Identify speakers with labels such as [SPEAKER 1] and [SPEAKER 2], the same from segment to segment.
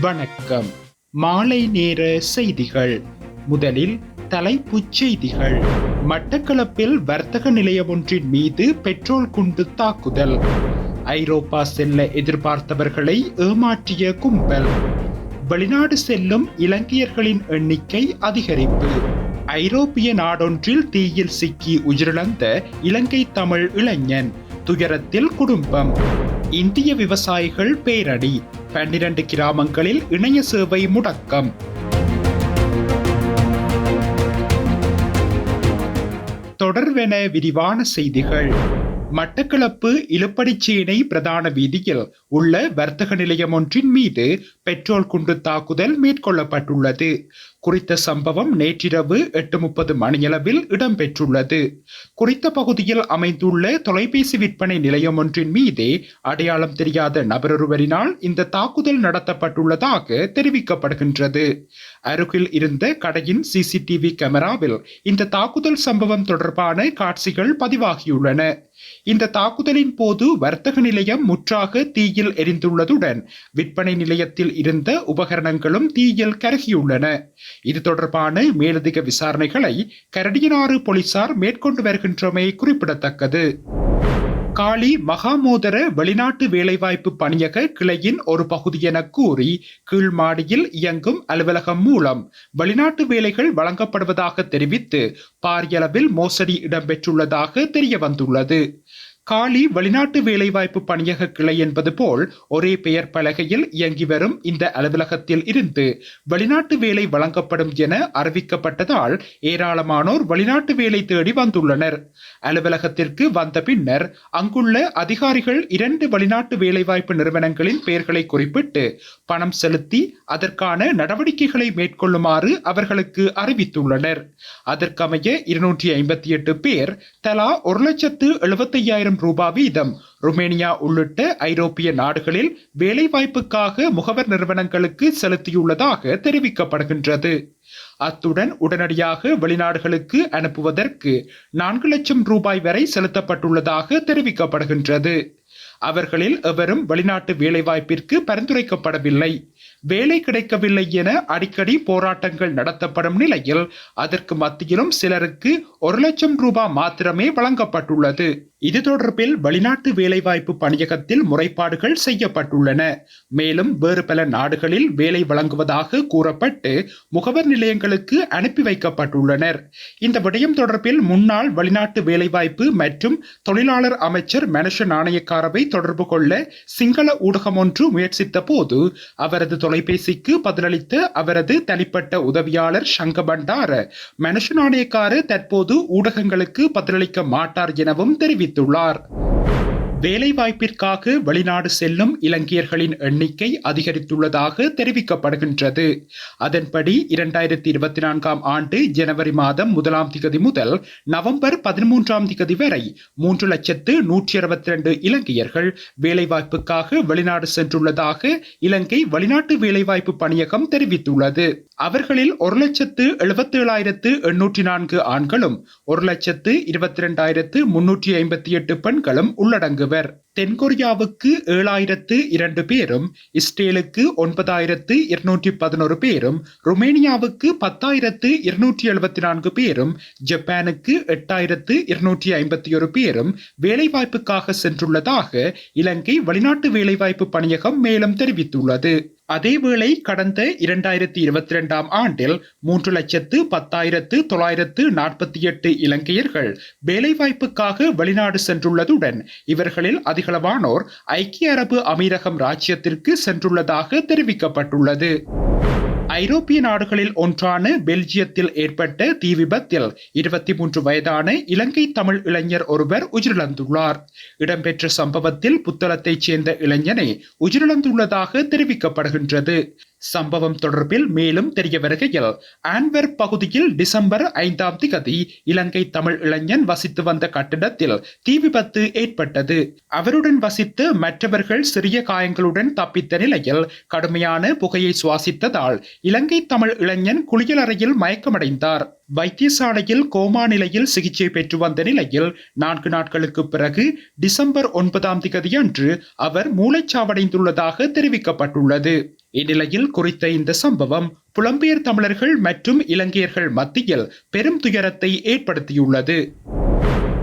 [SPEAKER 1] வணக்கம். மாலை நேர செய்திகள். முதலில் தலைப்புச் செய்திகள். மட்டக்களப்பில் வர்த்தக நிலையம் ஒன்றின் மீது பெட்ரோல் குண்டு தாக்குதல். ஐரோப்பா செல்ல எதிர்பார்த்தவர்களை ஏமாற்றிய கும்பல். வெளிநாடு செல்லும் இலங்கையர்களின் எண்ணிக்கை அதிகரிப்பு. ஐரோப்பிய நாடொன்றில் தீயில் சிக்கி உயிரிழந்த இலங்கை தமிழ் இளைஞன் துயரத்தில் குடும்பம். இந்திய விவசாயிகள் பேரடி. பன்னிரண்டு கிராமங்களில் இணைய சேவை முடக்கம். தொடர்வென விரிவான செய்திகள். மட்டக்களப்பு இலுப்படிச்சேனை பிரதான வீதியில் உள்ள வர்த்தக நிலையம் ஒன்றின் மீது பெட்ரோல் குண்டு தாக்குதல் மேற்கொள்ளப்பட்டுள்ளது. குறித்த சம்பவம் நேற்றிரவு எட்டு முப்பது மணியளவில் இடம்பெற்றுள்ளது. குறித்த பகுதியில் அமைந்துள்ள தொலைபேசி விற்பனை நிலையம் ஒன்றின் மீதே அடையாளம் தெரியாத நபரொருவரினால் இந்த தாக்குதல் நடத்தப்பட்டுள்ளதாக தெரிவிக்கப்படுகின்றது. அருகில் இருந்த கடையின் சிசிடிவி கேமராவில் இந்த தாக்குதல் சம்பவம் தொடர்பான காட்சிகள் பதிவாகியுள்ளன. இந்த தாக்குதலின் போது வர்த்தக நிலையம் முற்றாக தீயில் எரிந்துள்ளதுடன் விற்பனை நிலையத்தில் இருந்த உபகரணங்களும் தீயில் கருகியுள்ளன. இது தொடர்பான மேலதிக விசாரணைகளை கரடியனாறு போலீசார் மேற்கொண்டு வருகின்றமை குறிப்பிடத்தக்கது. காளி மகாமோதர வெளிநாட்டு வேலைவாய்ப்பு பணியக கிளையின் ஒரு பகுதி என கூறி கீழ்மாடியில் இயங்கும் அலுவலகம் மூலம் வெளிநாட்டு வேலைகள் வழங்கப்படுவதாக தெரிவித்து பாரியளவில் மோசடி இடம்பெற்றுள்ளதாக தெரிய வந்துள்ளது காலி வெளிநாட்டு வேலைவாய்ப்பு பணியக கிளை என்பது போல் ஒரே பெயர் பலகையில் இயங்கி வரும் இந்த அலுவலகத்தில் இருந்து வெளிநாட்டு வேலை வழங்கப்படும் என அறிவிக்கப்பட்டதால் ஏராளமானோர் வெளிநாட்டு வேலை தேடி வந்துள்ளனர். அலுவலகத்திற்கு வந்த பின்னர் அங்குள்ள அதிகாரிகள் இரண்டு வெளிநாட்டு வேலைவாய்ப்பு நிறுவனங்களின் பெயர்களை குறிப்பிட்டு பணம் செலுத்தி அதற்கான நடவடிக்கைகளை மேற்கொள்ளுமாறு அவர்களுக்கு அறிவித்துள்ளனர். அதற்கமைய இருநூற்றி ஐம்பத்தி எட்டு பேர் தலா ஒரு லட்சத்து எழுபத்தையாயிரம் ரூபாய் வீதம் ருமேனியா உள்ளிட்ட ஐரோப்பிய நாடுகளில் வேலைவாய்ப்புக்காக முகவர் நிறுவனங்களுக்கு செலுத்தியுள்ளதாக தெரிவிக்கப்படுகின்றது. அத்துடன் உடனடியாக வெளிநாடுகளுக்கு அனுப்புவதற்கு நான்கு லட்சம் ரூபாய் வரை செலுத்தப்பட்டுள்ளதாக தெரிவிக்கப்படுகின்றது. அவர்களில் எவரும் வெளிநாட்டு வேலைவாய்ப்பிற்கு பரிந்துரைக்கப்படவில்லை. வேலை கிடைக்கவில்லை என அடிக்கடி போராட்டங்கள் நடத்தப்படும் நிலையில் அதற்கு மத்தியிலும் சிலருக்கு ஒரு லட்சம் ரூபாய் மாத்திரமே வழங்கப்பட்டுள்ளது. இது தொடர்பில் வெளிநாட்டு வேலைவாய்ப்பு பணியகத்தில் முறைப்பாடுகள் செய்யப்பட்டுள்ளன. மேலும் வேறு பல நாடுகளில் வேலை வழங்குவதாக கூறப்பட்டு முகவர் நிலையங்களுக்கு அனுப்பி வைக்கப்பட்டுள்ளனர். இந்த விடயம் தொடர்பில் முன்னாள் வெளிநாட்டு வேலைவாய்ப்பு மற்றும் தொழிலாளர் அமைச்சர் மனுஷ நாணயக்காரவை தொடர்பு கொள்ள சிங்கள ஊடகம் ஒன்று முயற்சித்த போது அவரது தொலைபேசிக்கு பதிலளித்த அவரது தனிப்பட்ட உதவியாளர் சங்க பண்டார மனுஷ நாணயக்காரர் தற்போது ஊடகங்களுக்கு பதிலளிக்க மாட்டார் எனவும் தெரிவித்துள்ளார். வேலைவாய்ப்பிற்காக வெளிநாடு செல்லும் இலங்கையர்களின் எண்ணிக்கை அதிகரித்துள்ளதாக தெரிவிக்கப்படுகின்றது. அதன்படி இரண்டாயிரத்தி இருபத்தி நான்காம் ஆண்டு ஜனவரி மாதம் முதலாம் திகதி முதல் நவம்பர் பதிமூன்றாம் திகதி வரை மூன்று லட்சத்து நூற்றி அறுபத்தி இரண்டு இலங்கையர்கள் வேலைவாய்ப்புக்காக வெளிநாடு சென்றுள்ளதாக இலங்கை வெளிநாட்டு வேலைவாய்ப்பு பணியகம் தெரிவித்துள்ளது. அவர்களில் ஒரு லட்சத்து எழுபத்தி ஏழாயிரத்து எண்ணூற்றி நான்கு ஆண்களும் ஒரு லட்சத்து இருபத்தி இரண்டாயிரத்து முன்னூற்றி ஐம்பத்தி எட்டு பெண்களும் உள்ளடங்குவர். தென்கொரியாவுக்கு ஏழாயிரத்து இரண்டு பேரும் இஸ்ரேலுக்கு ஒன்பதாயிரத்து இருநூற்றி பதினோரு பேரும் ருமேனியாவுக்கு பத்தாயிரத்து இருநூற்றி எழுபத்தி நான்கு பேரும் ஜப்பானுக்கு எட்டாயிரத்து இருநூற்றி ஐம்பத்தி ஒரு பேரும் வேலைவாய்ப்புக்காக சென்றுள்ளதாக இலங்கை வெளிநாட்டு வேலைவாய்ப்பு பணியகம் மேலும் தெரிவித்துள்ளது. அதேவேளை கடந்த இரண்டாயிரத்தி இருபத்தி இரண்டாம் ஆண்டில் மூன்று லட்சத்து பத்தாயிரத்து தொள்ளாயிரத்து நாற்பத்தி எட்டு இலங்கையர்கள் வேலைவாய்ப்புக்காக வெளிநாடு சென்றுள்ளதுடன் இவர்களில் அதிகளவானோர் ஐக்கிய அரபு அமீரகம் ராஜ்யத்திற்கு சென்றுள்ளதாக தெரிவிக்கப்பட்டுள்ளது. ஐரோப்பிய நாடுகளில் ஒன்றான பெல்ஜியத்தில் ஏற்பட்ட தீ விபத்தில் இருபத்தி மூன்று வயதான இலங்கை தமிழ் இளைஞர் ஒருவர் உயிரிழந்துள்ளார். இடம்பெற்ற சம்பவத்தில் புத்தளத்தைச் சேர்ந்த இளைஞனை உயிரிழந்துள்ளதாக தெரிவிக்கப்படுகின்றது. சம்பவம் தொடர்பில் மேலும் தெரிய வருகையில் ஆன்வர் பகுதியில் டிசம்பர் ஐந்தாம் திகதி இலங்கை தமிழ் இளைஞன் வசித்து வந்த கட்டிடத்தில் தீ விபத்து ஏற்பட்டது. அவருடன் வசித்து மற்றவர்கள் சிறிய காயங்களுடன் தப்பித்த நிலையில் கடுமையான புகையை சுவாசித்ததால் இலங்கை தமிழ் இளைஞன் குளியலறையில் மயக்கமடைந்தார். வைத்தியசாலையில் கோமா நிலையில் சிகிச்சை பெற்று வந்த நிலையில் நான்கு நாட்களுக்கு பிறகு டிசம்பர் ஒன்பதாம் திகதியன்று அவர் மூளைச்சாவடைந்துள்ளதாக தெரிவிக்கப்பட்டுள்ளது. இந்நிலையில் குறித்த இந்த சம்பவம் புலம்பெயர் தமிழர்கள் மற்றும் இலங்கையர்கள் மத்தியில் பெரும் துயரத்தை ஏற்படுத்தியுள்ளது.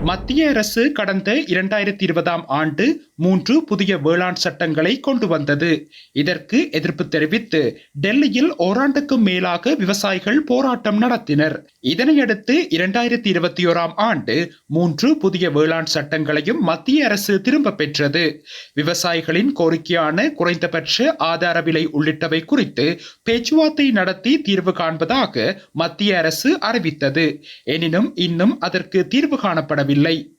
[SPEAKER 1] மத்திய அரசு கடந்த இரண்டாயிரத்தி இருபதாம் ஆண்டு மூன்று புதிய வேளாண் சட்டங்களை கொண்டு வந்தது. இதற்கு எதிர்ப்பு தெரிவித்து டெல்லியில் ஓராண்டுக்கும் மேலாக விவசாயிகள் போராட்டம் நடத்தினர். இதனையடுத்து இரண்டாயிரத்தி இருபத்தி ஓராம் ஆண்டு மூன்று புதிய வேளாண் சட்டங்களையும் மத்திய அரசு திரும்ப பெற்றது. விவசாயிகளின் கோரிக்கையான குறைந்தபட்ச ஆதார விலை உள்ளிட்டவை குறித்து பேச்சுவார்த்தை நடத்தி தீர்வு காண்பதாக மத்திய அரசு அறிவித்தது. எனினும் இன்னும் அதற்கு தீர்வு காணப்படவில்லை. வரவில்லை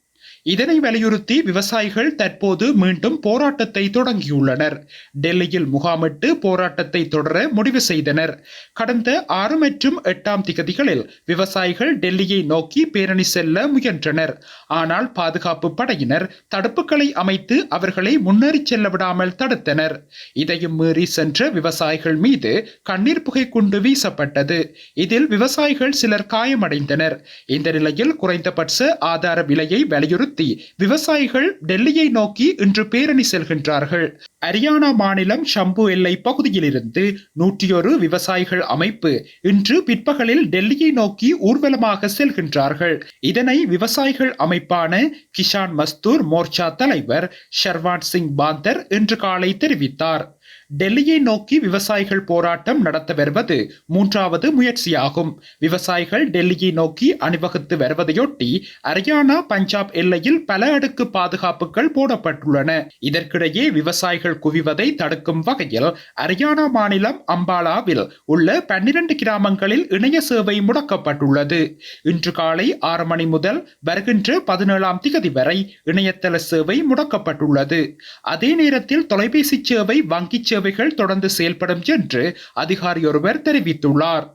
[SPEAKER 1] இதனை வலியுறுத்தி விவசாயிகள் தற்போது மீண்டும் போராட்டத்தை தொடங்கியுள்ளனர். டெல்லியில் முகாமிட்டு போராட்டத்தை தொடர முடிவு செய்தனர். கடந்த ஆறு மற்றும் எட்டாம் திகதிகளில் விவசாயிகள் டெல்லியை நோக்கி பேரணி செல்ல முயன்றனர். ஆனால் பாதுகாப்பு படையினர் தடுப்புகளை அமைத்து அவர்களை முன்னேறி செல்ல விடாமல் தடுத்தனர். இதையும் மீறி சென்ற விவசாயிகள் மீது கண்ணீர் புகை குண்டு வீசப்பட்டது. இதில் விவசாயிகள் சிலர் காயமடைந்தனர். இந்த நிலையில் குறைந்தபட்ச ஆதார விலையை வலியுறுத்தி விவசாயிகள் டெல்லியை நோக்கி இன்று பேரணி செல்கின்றார்கள். அரியானா மாநிலம் ஷம்பு எல்லை பகுதியிலிருந்து நூற்றியொரு விவசாயிகள் அமைப்பு இன்று பிற்பகலில் டெல்லியை நோக்கி ஊர்வலமாக செல்கின்றார்கள். இதனை விவசாயிகள் அமைப்பான கிஷான் மஸ்தூர் மோர்ச்சா தலைவர் ஷர்வான் சிங் பாந்தர் இன்று காலை தெரிவித்தார். டெல்லியை நோக்கி விவசாயிகள் போராட்டம் நடத்த வருவது மூன்றாவது முயற்சியாகும். விவசாயிகள் டெல்லியை நோக்கி அணிவகுத்து வருவதையொட்டி ஹரியானா பஞ்சாப் எல்லையில் பல அடுக்கு பாதுகாப்புகள் போடப்பட்டுள்ளன. இதற்கிடையே விவசாயிகள் குவிவதை தடுக்கும் வகையில் ஹரியானா மாநிலம் அம்பாலாவில் உள்ள பன்னிரண்டு கிராமங்களில் இணைய சேவை முடக்கப்பட்டுள்ளது. இன்று காலை ஆறு மணி முதல் வருகின்ற பதினேழாம் திகதி வரை இணையதள சேவை முடக்கப்பட்டுள்ளது. அதே நேரத்தில் தொலைபேசி சேவை வங்கி சேவைகள் தொடர்ந்து செயல்படும் என்று அதிகாரி ஒருவர் தெரிவித்துள்ளார்.